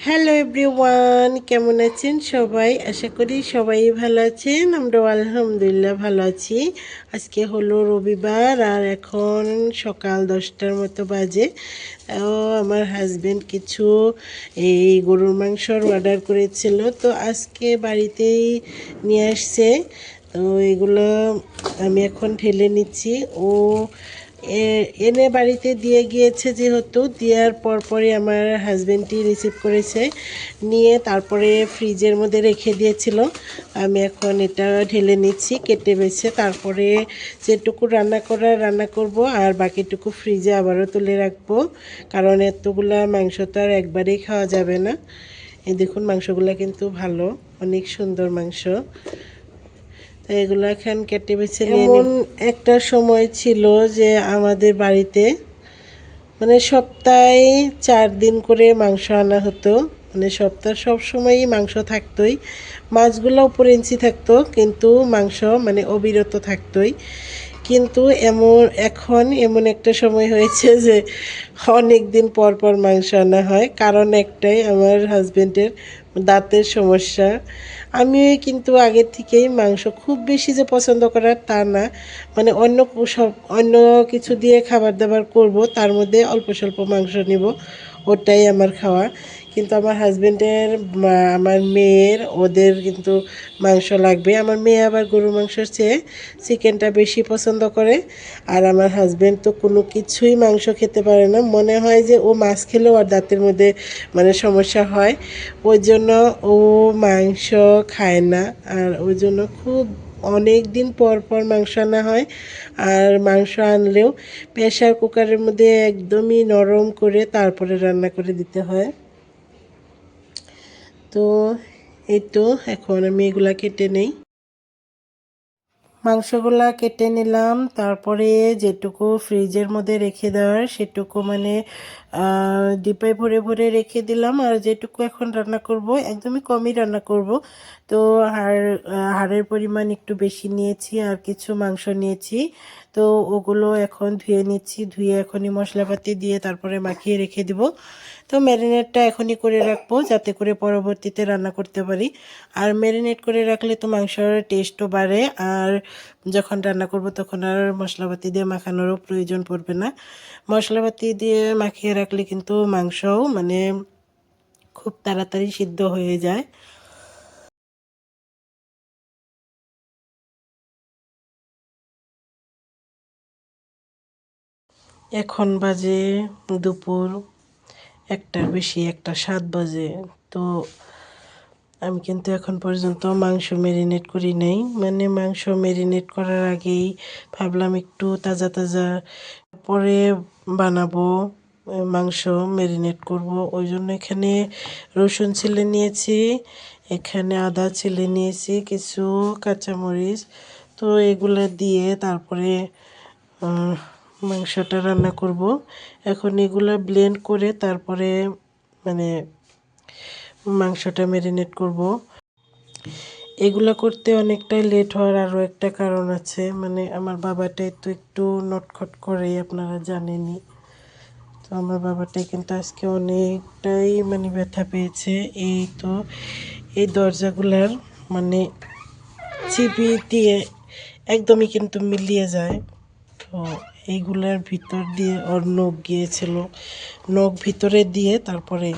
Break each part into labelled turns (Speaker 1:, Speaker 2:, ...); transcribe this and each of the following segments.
Speaker 1: Hello everyone কেমন আছেন সবাই? আশা করি সবাই ভালো আছেন। আমরা আলহামদুলিল্লাহ ভালো আছি। আজকে হলো রবিবার আর এখন সকাল দশটার মতো বাজে। ও, আমার হাজব্যান্ড কিছু এই গরুর মাংসর অর্ডার করেছিল। তো আজকে বাড়িতেই নিয়ে আসছে। তো এগুলো আমি এখন ঢেলে নিচ্ছি। ও এনে বাড়িতে দিয়ে গিয়েছে যেহেতু, দেওয়ার পরপরই আমার হাজব্যান্ডটি রিসিভ করেছে। নিয়ে তারপরে ফ্রিজের মধ্যে রেখে দিয়েছিল। আমি এখন এটা ঢেলে নিচ্ছি, কেটে বেছে, তারপরে যেটুকু রান্না করার রান্না করব, আর বাকিটুকু ফ্রিজে আবারও তুলে রাখব, কারণ এতগুলা মাংস তো আর একবারেই খাওয়া যাবে না। এই দেখুন, মাংসগুলো কিন্তু ভালো, অনেক সুন্দর মাংস। এগুলো এখন কেটে বেছে নিয়ে এমন একটা সময় ছিল যে আমাদের বাড়িতে মানে সপ্তাহে চার দিন করে মাংস আনা হতো। মানে সপ্তাহ সব সময়ই মাংস থাকতোই। মাছগুলো উপরে ইঞ্চি থাকতো কিন্তু মাংস মানে অবিরত থাকতোই। কিন্তু এমন, এখন এমন একটা সময় হয়েছে যে অনেক দিন পর পর মাংস আনা হয়। কারণ একটাই আমার হাজবেন্ডের দাঁতের সমস্যা। আমি কিন্তু আগের থেকেই মাংস খুব বেশি যে পছন্দ করার তা না। মানে অন্য সব, অন্য কিছু দিয়ে খাবার দাবার করব, তার মধ্যে অল্প স্বল্প মাংস নিব। ওটাই আমার খাওয়া। কিন্তু আমার হাজবেন্ডের আমার মেয়ের, ওদের কিন্তু মাংস লাগবে। আমার মেয়ে আবার গরুর মাংসর চেয়ে চিকেনটা বেশি পছন্দ করে। আর আমার হাজবেন্ড তো কোনো কিছুই মাংস খেতে পারে না। মনে হয় যে ও মাছ খেলেও আর দাঁতের মধ্যে মানে সমস্যা হয়। ওই জন্য ও মাংস খায় না। আর ওই জন্য খুব অনেক দিন পর পর মাংস আনা হয় আর মাংস আনলেও প্রেশার কুকারের মধ্যে একদমই নরম করে তারপরে রান্না করে দিতে হয়। তো এই তো, এখন আমি এগুলা কেটে নেই। মাংসগুলা কেটে নিলাম। তারপরে যেটুকু ফ্রিজের মধ্যে রেখে দেওয়ার, সেটুকু মানে ডিপায় ভরে ভরে রেখে দিলাম। আর যেটুকু এখন রান্না করব, একদমই কমই রান্না করব। তো হাড়, হাড়ের পরিমাণ একটু বেশি নিয়েছি, আর কিছু মাংস নিয়েছি। তো ওগুলো এখন ধুয়ে নিচ্ছি, ধুয়ে এখনই মশলাপাতি দিয়ে তারপরে মাখিয়ে রেখে দিব। তো ম্যারিনেটটা এখনই করে রাখব যাতে করে পরবর্তীতে রান্না করতে পারি। আর ম্যারিনেট করে রাখলে তো মাংসর টেস্টও বাড়ে আর যখন রান্না করব তখন আর মশলাপাতি দিয়ে মাখানোরও প্রয়োজন পড়বে না। মশলাপাতি দিয়ে মাখিয়ে রাখলে কিন্তু মাংসও মানে খুব তাড়াতাড়ি সিদ্ধ হয়ে যায়। এখন বাজে দুপুর। একটার বেশি, একটা সাত বাজে। তো আমি কিন্তু এখন পর্যন্ত মাংস ম্যারিনেট করি নাই। মানে মাংস ম্যারিনেট করার আগেই ভাবলাম একটু তাজা তাজা। পরে বানাবো মাংস ম্যারিনেট করব। ওই জন্য এখানে রসুন ছিলে নিয়েছি, এখানে আদা ছিলে নিয়েছি, কিছু কাঁচামরিচ। তো এগুলো দিয়ে তারপরে মাংসটা রান্না করব। এখন এগুলো ব্লেন্ড করে তারপরে মানে মাংসটা ম্যারিনেট করব। এগুলো করতে অনেকটাই লেট হওয়ার আরও একটা কারণ আছে। মানে আমার বাবাটাই তো একটু নটখট করেই আপনারা জানেনই। তো আমার বাবাটাই কিন্তু আজকে অনেকটাই মানে ব্যথা পেয়েছে। এই তো এই দরজাগুলার মানে চিপি দিয়ে একদমই কিন্তু মিলিয়ে যায়। তো এইগুলার ভিতর দিয়ে ওর নখ গিয়েছিল। নখ ভিতরে দিয়ে তারপরে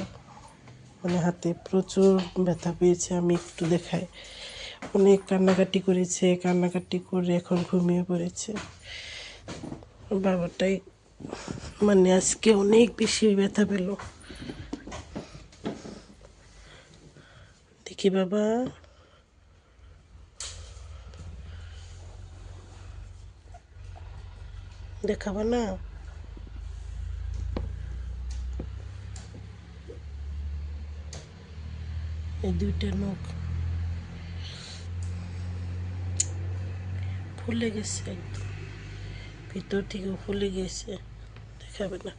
Speaker 1: মানে হাতে প্রচুর ব্যথা পেয়েছে, আমি একটু দেখাই। অনেক কান্নাকাটি করেছে, কান্নাকাটি করে এখন ঘুমিয়ে পড়েছে। বাবাটাই মানে আজকে অনেক বেশি ব্যথা পেল। দেখি বাবা। দেখাবা না এই দুইটা নখ ফুলে গেছে একদম ভিতর থেকে ফুলে গেছে দেখাবে না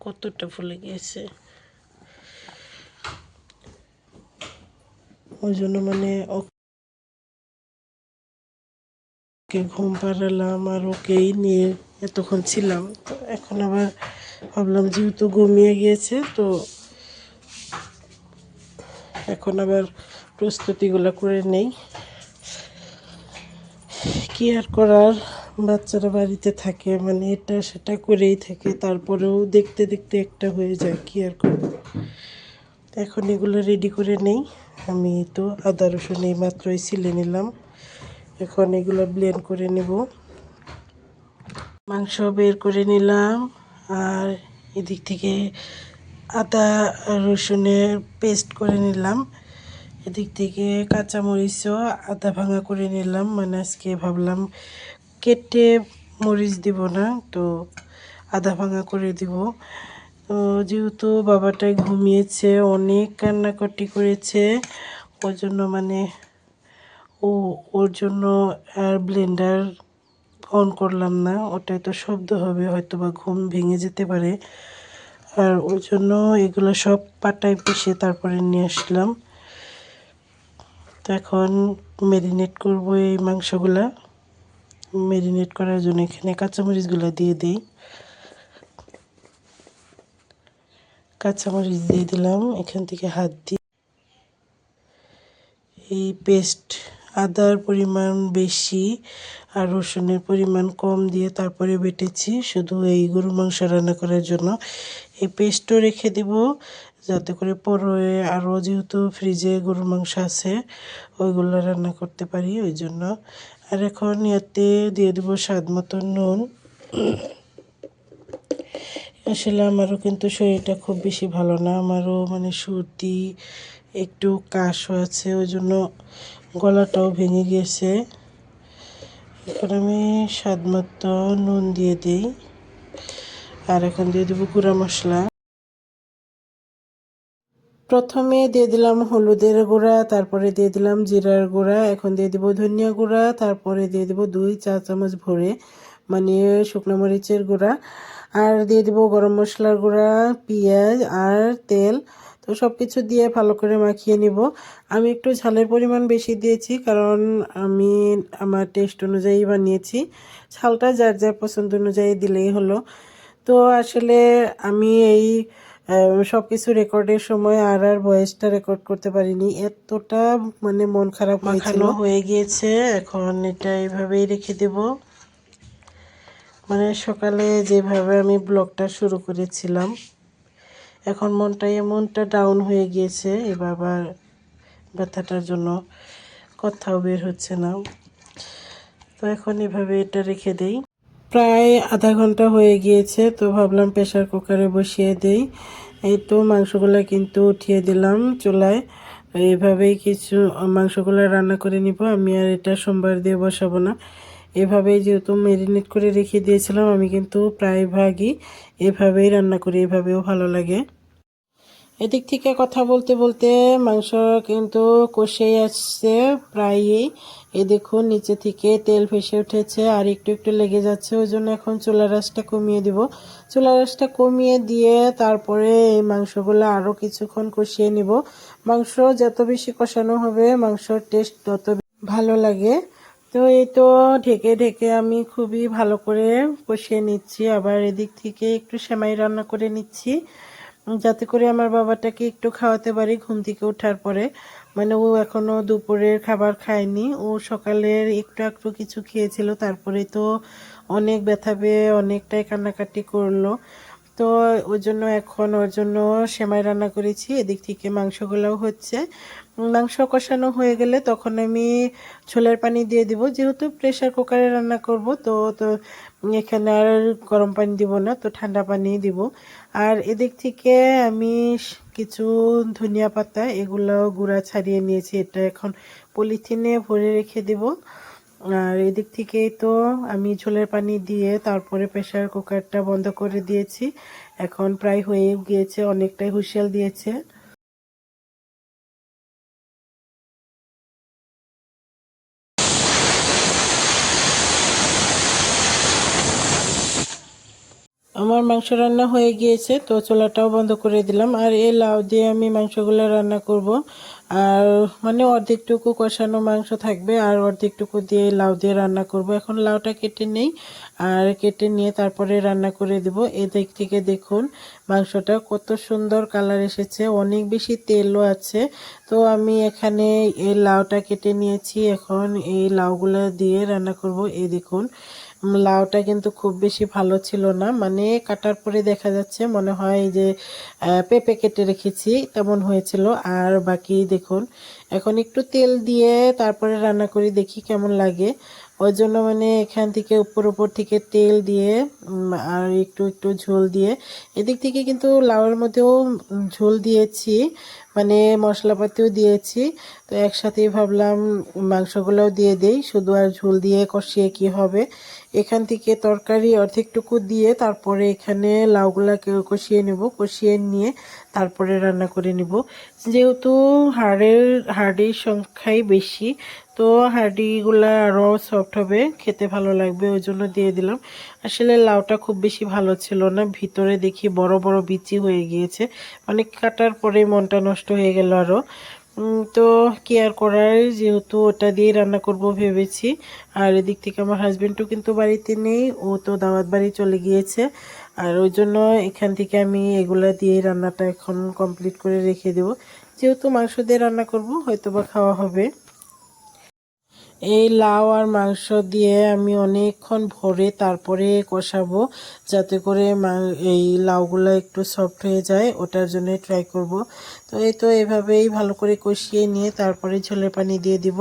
Speaker 1: কতটা ফুলে গিয়েছে ওই জন্য মানে ওকে ঘুম পাড়ালাম আর ওকেই নিয়ে এতক্ষণ ছিলাম। তো এখন আবার ভাবলাম যেহেতু ঘুমিয়ে গিয়েছে, তো এখন আবার প্রস্তুতিগুলো করে নেই। কি আর করার? বাচ্চারা বাড়িতে থাকে মানে এটা সেটা করেই থাকে, তারপরেও দেখতে দেখতে একটা হয়ে যায়, কি আর করব? এখন এগুলো রেডি করে নেই। আমি তো আদা রসুন এই মাত্রই ছিলে নিলাম। এখন এগুলো ব্লেন্ড করে নেব। মাংস বের করে নিলাম, আর এদিক থেকে আদা, রসুনের পেস্ট করে নিলাম। এদিক থেকে কাঁচামরিচও আদা ভাঙা করে নিলাম। মানে আজকে ভাবলাম কেটে মরিচ দিব না, তো আদা ভাঙা করে দিব। তো যেহেতু বাবাটাই ঘুমিয়েছে, অনেক কান্নাকাটি করেছে, ওই জন্য মানে ও, ওর জন্য আর ব্লেন্ডার অন করলাম না। ওটাই তো শব্দ হবে হয়তো বা ঘুম ভেঙে যেতে পারে। আর ওর জন্য এগুলো সব পাটায় পিষে তারপরে নিয়ে আসলাম। তো এখন ম্যারিনেট করব এই মাংসগুলা। ম্যারিনেট করার জন্য এখানে কাঁচামরিচগুলো দিয়ে দিই। কাঁচামরিচ দিয়ে দিলাম, এখান থেকে হাত দিয়ে। এই পেস্ট আদার পরিমাণ বেশি আর রসুনের পরিমাণ কম দিয়ে তারপরে বেটেছি শুধু এই গরু মাংস রান্না করার জন্য। এই পেস্টও রেখে দেব যাতে করে পরে আরও যেহেতু ফ্রিজে গরুর মাংস আছে, ওইগুলো রান্না করতে পারি ওই জন্য। আর এখন ইয়াতে দিয়ে দেবো স্বাদ মতো নুন। আসলে আমারও কিন্তু শরীরটা খুব বেশি ভালো না, আমারও মানে সর্দি, একটু কাশও আছে, ওই জন্য গলাটাও ভেঙে গেছে। এখন আমি স্বাদ মতো নুন দিয়ে দিই। আর এখন দিয়ে দেবো গুঁড়া মশলা। প্রথমে দিয়ে দিলাম হলুদের গুঁড়া, তারপরে দিয়ে দিলাম জিরার গুঁড়া, এখন দিয়ে দিব ধনিয়া গুঁড়া, তারপরে দিয়ে দিব দুই চা চামচ ভরে মানে শুকনো মরিচের গুঁড়া। আর দিয়ে দিব গরম মশলার গুঁড়া, পেঁয়াজ আর তেল। তো সব কিছু দিয়ে ভালো করে মাখিয়ে নিব। আমি একটু ঝালের পরিমাণ বেশি দিয়েছি কারণ আমি আমার টেস্ট অনুযায়ী বানিয়েছি। ঝালটা যার যার পছন্দ অনুযায়ী দিলেই হলো। তো আসলে আমি এই সব কিছু রেকর্ডের সময় আর আর ভয়েসটা রেকর্ড করতে পারিনি। এতটা মানে মন খারাপ মাখানো হয়ে গিয়েছে। এখন এটা এইভাবেই রেখে দেব। মানে সকালে যেভাবে আমি ব্লগটা শুরু করেছিলাম এখন মনটা এমনটা ডাউন হয়ে গিয়েছে। এবার আবার ব্যথাটার জন্য কথাও বের হচ্ছে না। তো এখন এভাবে এটা রেখে দেই। প্রায় আধা ঘণ্টা হয়ে গিয়েছে, তো ভাবলাম প্রেশার কুকারে বসিয়ে দেই। এই তো মাংসগুলো কিন্তু উঠিয়ে দিলাম চুলায়। এইভাবেই কিছু মাংসগুলো রান্না করে নিব। আমি আর এটা সোমবার দিয়ে বসাবো না। এভাবেই যেহেতু ম্যারিনেট করে রেখে দিয়েছিলাম, আমি কিন্তু প্রায় ভাগই এভাবেই রান্না করি, এভাবেও ভালো লাগে। এদিক থেকে কথা বলতে বলতে মাংস কিন্তু কষেই আসছে প্রায়ই। এ দেখুন, নিচে থেকে তেল ভেসে উঠেছে আর একটু একটু লেগে যাচ্ছে, ওই জন্য এখন চুলা রাসটা কমিয়ে দিব। চুলা রাসটা কমিয়ে দিয়ে তারপরে এই মাংসগুলো আরও কিছুক্ষণ কষিয়ে নিব। মাংস যত বেশি কষানো হবে, মাংসর টেস্ট তত ভালো লাগে। তো এই তো ঢেকে ঢেকে আমি খুবই ভালো করে কষিয়ে নিচ্ছি। আবার এদিক থেকে একটু সেমাই রান্না করে নিচ্ছি। যাতে করে আমার বাবাটাকে একটু খাওয়াতে পারি ঘুম থেকে ওঠার পরে। মানে ও এখনও দুপুরের খাবার খায়নি। ও সকালের একটু একটু কিছু খেয়েছিল, তারপরে তো অনেক ব্যথা পেয়ে অনেকটাই কান্নাকাটি করল। তো ওর জন্য এখন ওর জন্য সেমাই রান্না করেছি। এদিক থেকে মাংসগুলোও হচ্ছে। মাংস কষানো হয়ে গেলে তখন আমি ছোলার পানি দিয়ে দিব। যেহেতু প্রেশার কুকারে রান্না করব, তো তো এখানে আর গরম পানি দিব না, তো ঠান্ডা পানি দিব। আর এদিক থেকে আমি কিছু ধনিয়া পাতা, এগুলো গুঁড়া ছাড়িয়ে নিয়েছি। এটা এখন পলিথিনে ভরে রেখে দিব। আর এদিক থেকেই তো আমি ঝোলের পানি দিয়ে তারপরে প্রেশার কুকারটা বন্ধ করে দিয়েছি। এখন প্রায় হয়ে গিয়েছে, অনেকটাই হুঁশিয়াল দিয়েছে। আমার মাংস রান্না হয়ে গিয়েছে, তো চোলাটাও বন্ধ করে দিলাম। আর এই লাউ দিয়ে আমি মাংসগুলো রান্না করব। আর মানে অর্ধেকটুকু কষানো মাংস থাকবে, আর অর্ধেকটুকু দিয়ে লাউ দিয়ে রান্না করব। এখন লাউটা কেটে নেই, আর কেটে নিয়ে তারপরে রান্না করে দেব। এই দিক থেকে দেখুন মাংসটা কত সুন্দর কালার এসেছে, অনেক বেশি তেলও আছে। তো আমি এখানে এই লাউটা কেটে নিয়েছি, এখন এই লাউগুলো দিয়ে রান্না করব। এই দেখুন, লাউটা কিন্তু খুব বেশি ভালো ছিল না মানে কাটার পরে দেখা যাচ্ছে মনে হয় যে পেঁপে কেটে রেখেছি, তেমন হয়েছিল। আর বাকি দেখুন। এখন একটু তেল দিয়ে তারপরে রান্না করি, দেখি কেমন লাগে। ওই জন্য মানে এখান থেকে উপর উপর থেকে তেল দিয়ে আর একটু একটু ঝোল দিয়ে। এদিক থেকে কিন্তু লাউয়ের মধ্যেও ঝোল দিয়েছি। মানে মশলাপাতিও দিয়েছি। তো একসাথেই ভাবলাম মাংসগুলোও দিয়ে দেই, শুধু আর ঝোল দিয়ে কষিয়ে কি হবে। এখান থেকে তরকারি অর্ধেকটুকু দিয়ে তারপরে এখানে লাউগুলাকে কষিয়ে নেব, কষিয়ে নিয়ে তারপরে রান্না করে নিব। যেহেতু হাড়ের, হাড়ির সংখ্যাই বেশি, তো হাড়িগুলো আরও সফট হবে, খেতে ভালো লাগবে ওই জন্য দিয়ে দিলাম। আসলে লাউটা খুব বেশি ভালো ছিল না, ভিতরে দেখি বড় বড় বিচি হয়ে গিয়েছে। মানে কাটার পরে মনটা নষ্ট হয়ে গেল আরও তো কেয়ার করার যেহেতু ওটা দিয়ে রান্না করব ভেবেছি। আর এদিক থেকে আমার হাজব্যান্ডও কিন্তু বাড়িতে নেই, ও তো দাওয়াত বাড়ি চলে গিয়েছে। আর ওই জন্য এখান থেকে আমি এগুলা দিয়ে রান্নাটা এখন কমপ্লিট করে রেখে দেব। যেহেতু মাংস দিয়ে রান্না করব হয়তো বা খাওয়া হবে। এই লাউ আর মাংস দিয়ে আমি অনেকক্ষণ ভরে তারপরে কষাবো, যাতে করে এই লাউগুলো একটু সফট হয়ে যায়, ওটার জন্য ট্রাই করব। তো এই তো এভাবেই ভালো করে কষিয়ে নিয়ে তারপরে ঝোলের পানি দিয়ে দিব।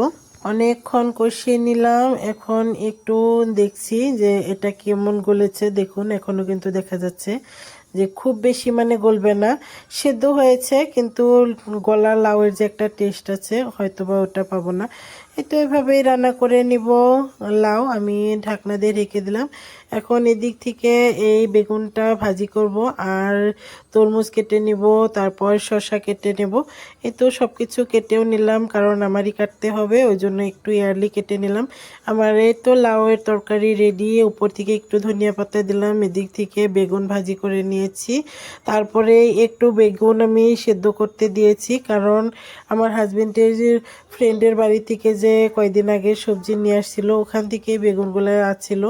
Speaker 1: অনেকক্ষণ কষিয়ে নিলাম, এখন একটু দেখছি যে এটা কেমন গলেছে। দেখুন এখনও কিন্তু দেখা যাচ্ছে যে খুব বেশি মানে গলবে না। সেদ্ধ হয়েছে, কিন্তু গলা লাউয়ের যে একটা টেস্ট আছে হয়তো বা ওটা পাবো না। তো এভাবেই রান্না করে নিব। লাউ আমি ঢাকনা দিয়ে রেখে দিলাম। এখন এদিক থেকে এই বেগুনটা ভাজি করব আর তরমুজ কেটে নিব, তারপর শসা কেটে নেব। এই তো সব কিছু কেটেও নিলাম, কারণ আমারই কাটতে হবে, ওই জন্য একটু ইয়ারলি কেটে নিলাম। আমার এই তো লাউয়ের তরকারি রেডি উপর থেকে একটু ধনিয়া পাতা দিলাম, এদিক থেকে বেগুন ভাজি করে নিয়েছি। তারপরে একটু বেগুন আমি সেদ্ধ করতে দিয়েছি, কারণ আমার হাজবেন্ডের ফ্রেন্ডের বাড়ি থেকে যে কয়দিন আগে সবজি নিয়ে আসছিল, ওখান থেকে বেগুনগুলো আসছিল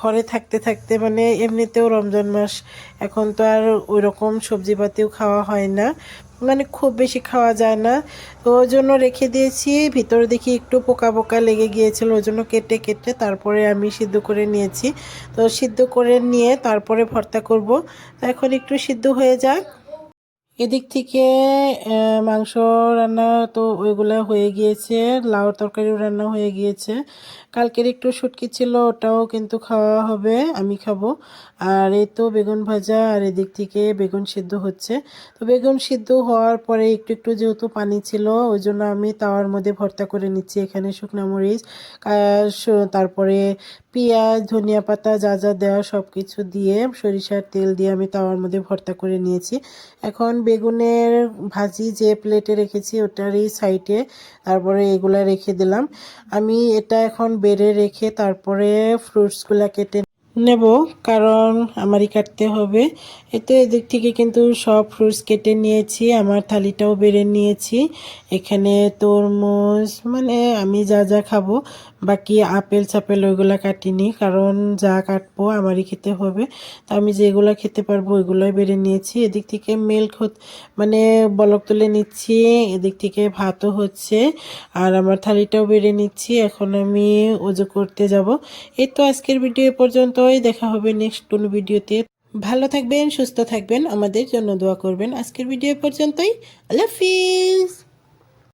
Speaker 1: ঘরে থাকতে থাকতে মানে এমনিতেও রমজান মাস, এখন তো আর ওই রকম সবজিপাতিও খাওয়া হয় না। মানে খুব বেশি খাওয়া যায় না। তো ওই জন্য রেখে দিয়েছি। ভিতরে দেখি একটু পোকা পোকা লেগে গিয়েছিল, ওই জন্য কেটে কেটে তারপরে আমি সিদ্ধ করে নিয়েছি। তো সিদ্ধ করে নিয়ে তারপরে ভর্তা করব। এখন একটু সিদ্ধ হয়ে যাক। এদিক থেকে মাংস রান্না তো ওইগুলো হয়ে গিয়েছে লাউ তরকারিও রান্না হয়ে গিয়েছে। কালকের একটু শুটকি ছিল, ওটাও কিন্তু খাওয়া হবে, আমি খাব। আর এই তো বেগুন ভাজা, আর এদিক থেকে বেগুন সিদ্ধ হচ্ছে। তো বেগুন সিদ্ধ হওয়ার পরে একটু একটু যেহেতু পানি ছিল, ওই জন্য আমি তাওয়ার মধ্যে ভর্তা করে নিচ্ছি, এখানে শুকনো মরিচ তারপরে পেঁয়াজ, ধনিয়া পাতা, যা যা দেওয়া সব কিছু দিয়ে সরিষার তেল দিয়ে আমি তাওয়ার মধ্যে ভর্তা করে নিয়েছি। এখন বেগুনের ভাজি যে প্লেটে রেখেছি ওটারই সাইডে তারপরে এগুলা রেখে দিলাম। আমি এটা এখন বেড়ে রেখে তারপরে ফ্রুটসগুলা কেটে নেব, কারণ আমারই কাটতে হবে। এতে এদিক থেকে কিন্তু সব ফ্রুটস কেটে নিয়েছি, আমার থালিটাও বেড়ে নিয়েছি। এখানে তরমুজ মানে আমি যা যা খাব, বাকি আপেল চাপেল ওইগুলো কাটিনি, কারণ যা কাটবো আমারই খেতে হবে। তো আমি যেগুলো খেতে পারব ওইগুলোই বেড়ে নিয়েছি। এদিক থেকে মিল্ক মানে বলক তুলে নিচ্ছি, এদিক থেকে ভাতও হচ্ছে, আর আমার থালিটাও বেড়ে নিচ্ছি। এখন আমি ওজো করতে যাব। এই তো আজকের ভিডিও পর্যন্তই দেখা হবে নেক্সট কোনো ভিডিওতে ভালো থাকবেন, সুস্থ থাকবেন, আমাদের জন্য দোয়া করবেন। আজকের ভিডিও পর্যন্তই। আল্লাহ হাফিজ।